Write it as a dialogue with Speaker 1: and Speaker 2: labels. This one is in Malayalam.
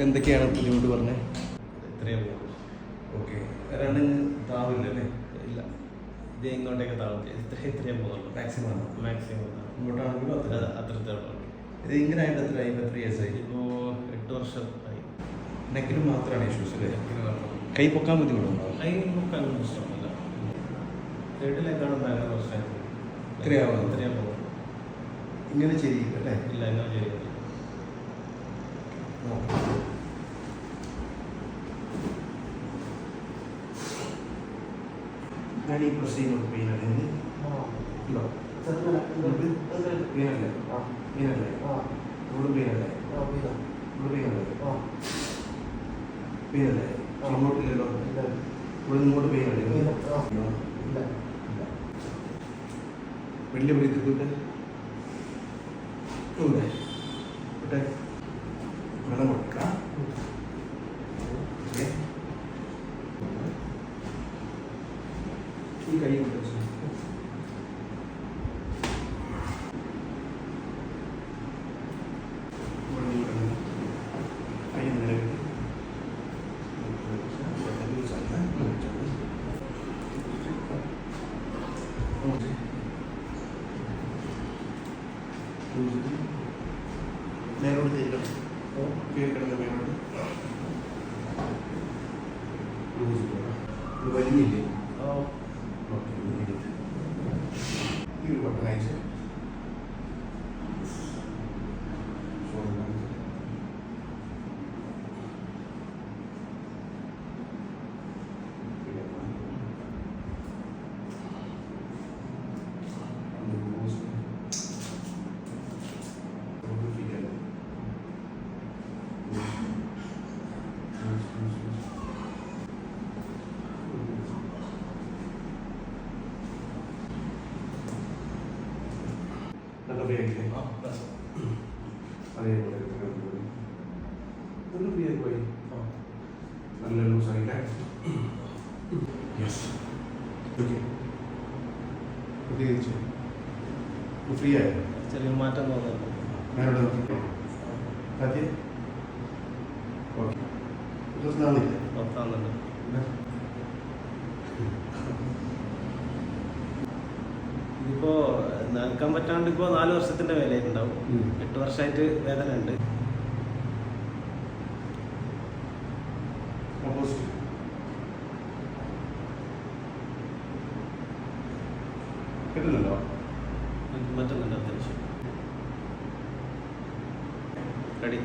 Speaker 1: എന്തൊക്കെയാണ് ബുദ്ധിമുട്ട് പറഞ്ഞത്
Speaker 2: ഇത്രയും
Speaker 1: ഓക്കെ രണ്ട്
Speaker 2: ഇല്ല. ഇത് ഇങ്ങോട്ടേക്ക് താഴും ഇത്ര ഇത്രയും പോകുന്നുള്ളൂ
Speaker 1: മാക്സിമം
Speaker 2: മാക്സിമം
Speaker 1: ഇങ്ങോട്ടാണെങ്കിലും അത്ര
Speaker 2: അത്രത്തോളം
Speaker 1: ഇത് ഇങ്ങനെ ആയിട്ട് എത്ര ആയി? എത്ര ഇയേഴ്സ് ആയി.
Speaker 2: ഇപ്പോൾ എട്ട് വർഷം ആയി.
Speaker 1: നെക്കിന് മാത്രമാണ് ഇഷ്യൂസ് അല്ലേ?
Speaker 2: നെക്കിന് മാത്രം.
Speaker 1: കൈ പൊക്കാൻ ബുദ്ധിമുട്ടുണ്ടോ?
Speaker 2: കൈ സൈഡിലേക്കാണ് ഭയങ്കര
Speaker 1: ഇങ്ങനെ ചെയ്യില്ല അല്ലേ?
Speaker 2: ഇല്ല എന്നാ ചെയ്യുന്നത്
Speaker 1: ഞാൻ ഈ പ്രസ് ചെയ്യുമ്പോൾ പെയിൻ അല്ലെങ്കിൽ ഉണ്ടോ പെയിനല്ലേ പെയിനല്ലേ ഇവിടെ പെയിനല്ലേ ഇവിടെ പെയിനല്ലേ പെയിനല്ലേ ഇങ്ങോട്ടില്ലല്ലോ ഇവിടെ ഇങ്ങോട്ട് പെയിനല്ലേ വലിയ പിടിത്തിട്ട് ഇവിടെ വിട്ടെ ഓക്കേ. കൈ ആണ്. നേരോട്ട് തിരിക്കണം കീഴ് കിടന്ന് മേലോട്ട് ലൂസ് പോകാം വലിയില്ലേ ഓക്കെ ഈ ഒരു ബട്ടൺ അയച്ച് ഷോൾഡർ കാണിച്ച്. ഒന്ന് ലൂസ്. ഒന്ന് ഫീൽ ചെയ്യാം. ലൂസ്. Loose, loose, loose. നല്ല ഫ്രീ ആയില്ലേ അതേപോലെ നല്ല ഫ്രീ ആയി പോയി നല്ല ലൂസ് ആയില്ലേ യെസ് ഓക്കെ പ്രത്യേകിച്ച് ഫ്രീ ആയോ?
Speaker 2: ചെറിയ മാറ്റം തോന്നുന്നുണ്ട്
Speaker 1: ഞാനിവിടെ നോക്കി. ആദ്യം ഓക്കെ പ്രശ്നമാണില്ല
Speaker 2: ഇതിപ്പോ നിൽക്കാൻ പറ്റാണ്ട് ഇപ്പോ നാല് വർഷത്തിന്റെ
Speaker 1: വേലയുണ്ടാവും.
Speaker 2: എട്ട് വർഷമായിട്ട് വേദന ഉണ്ട്.
Speaker 1: കിട്ടുന്നുണ്ടോ?
Speaker 2: മറ്റൊന്നുണ്ട് അത്യാവശ്യം. റെഡി.